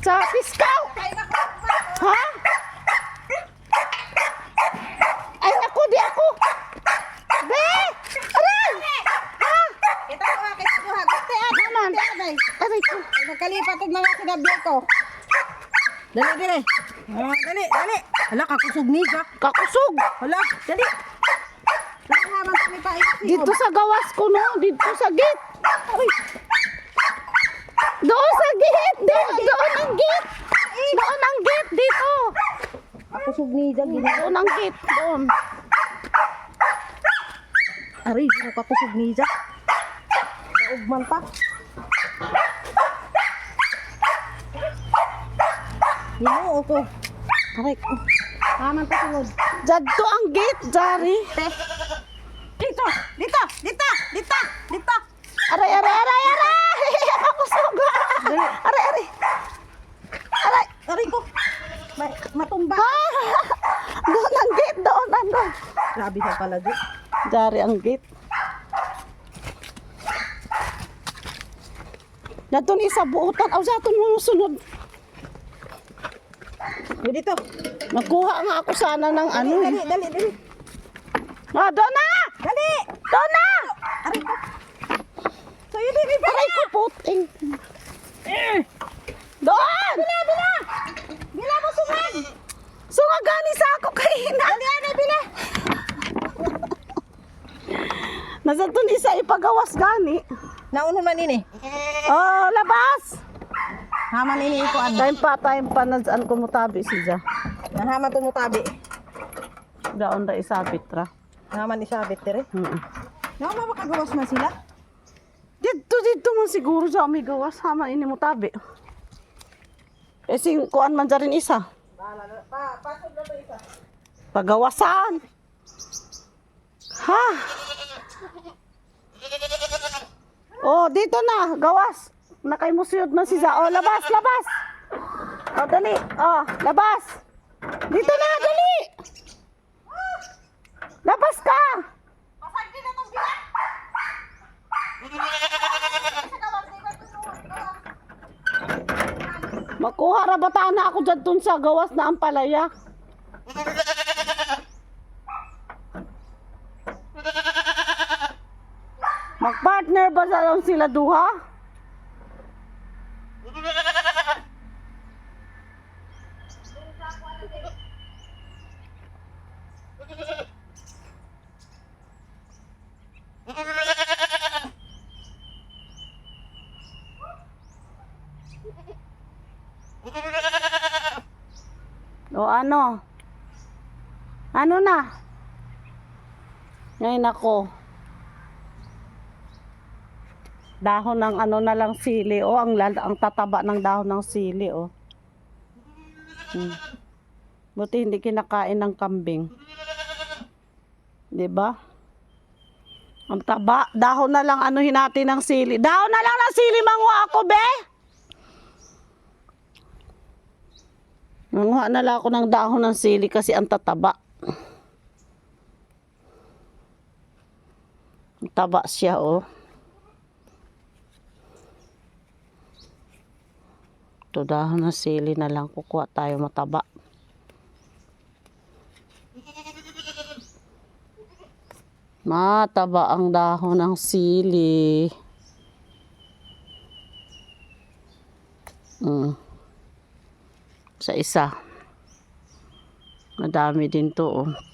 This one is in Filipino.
Sa piskaw! Ha? Ay, naku, di ako! Be! Aray! Ha? Kita ko nga, kita ko ha. Gusto yan. Naman. Aray. Aray ko. Ay, Nagkalipatod na nga sinabi ko. Dali, dali. Ah, dali, dali. Hala, kakusog ni. Kakusog! Hala, dali. Kami pa. Dito sa gawas ko, no? Dito sa gate. Aray. Doon sa gate! Doon, doon ang gate! Doon ang gate! Dito! Kakusog ni Jack. Doon ang gate! Doon. Aray, nakakusog ni Jack. Daugman pa. Hinuo ko. Aray ko. Haman pa sunod. Dito ang gate, Jari. Dito, dito, dito, dito, dito. Aray, aray, aray, aray! Kakusog! Aray, aray! Aray! Aray ko. May, matumba. Doon ang gate, doon ang doon. Grabe ka pala, Di. Dari ang gate. Nato ni sa buutan. Aw, sa aton mo sunod. Dito. Nakuha nga ako sana ng ano eh. Dali, dali, dali. Ah, doon na! Dali! Doon na! Aray ko. So, yun, yun, yun. Aray ko puting. Doon! Bila, bila! Bila mo suman! So nga gani sa ako kay hina. Dali, ano, bila! Nasa to ni sa ipagawas gani. Nauno man ini. Oh, labas! Haman ini ko ano. Time pa, time pa na saan ko mutabi siya. Haman tumutabi. Daon da isabit ra. Haman isabit, tere. Hmm. Naman makagawas man sila. Dito, dito man siguro sa may gawas. Hama ini mo tabi. Eh, sing kuan man rin isa. Pa, pasok na to isa. Pagawasan. Ha? Oh, dito na. Gawas. Nakaimusiyod man si Za. Oh, labas, labas. Oh, dali. Oh, labas. Dito na, dali. Labas ka. Makuha ra bata na ako dyan dun sa gawas na ang palaya. Magpartner ba sa lang sila duha? O ano? Ano na? Ngayon ako. Dahon ng ano na lang sili. O, ang, ang tataba ng dahon ng sili. O. Hmm. Buti hindi kinakain ng kambing. 'Di ba? Ang taba. Dahon na lang anuhin natin ng sili. Dahon na lang ng sili manguha ako, be! Nanguha na lang ako ng dahon ng sili kasi ang tataba. Ang taba siya, oh. Ito dahon ng sili na lang kukuha tayo mataba. Mataba ang dahon ng sili. Mm. Sa isa. Madami din to, oh.